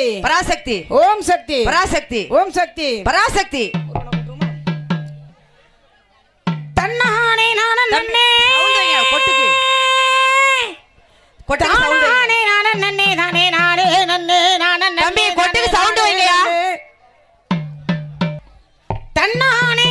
பராசக்தி. பராசக்தி. ஓம் சக்தி. பராசக்தி. ஓம் சக்தி. பராசக்தி. தன்னஹானே நான நன்னே. கொட்டுக்கு கொட்டுக்கு சவுண்ட் நானே நன்னே நானே நானே நன்னே நான தம்பி கொட்டுக்கு சவுண்ட் வைங்கயா தன்னஹானே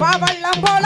போலவே போல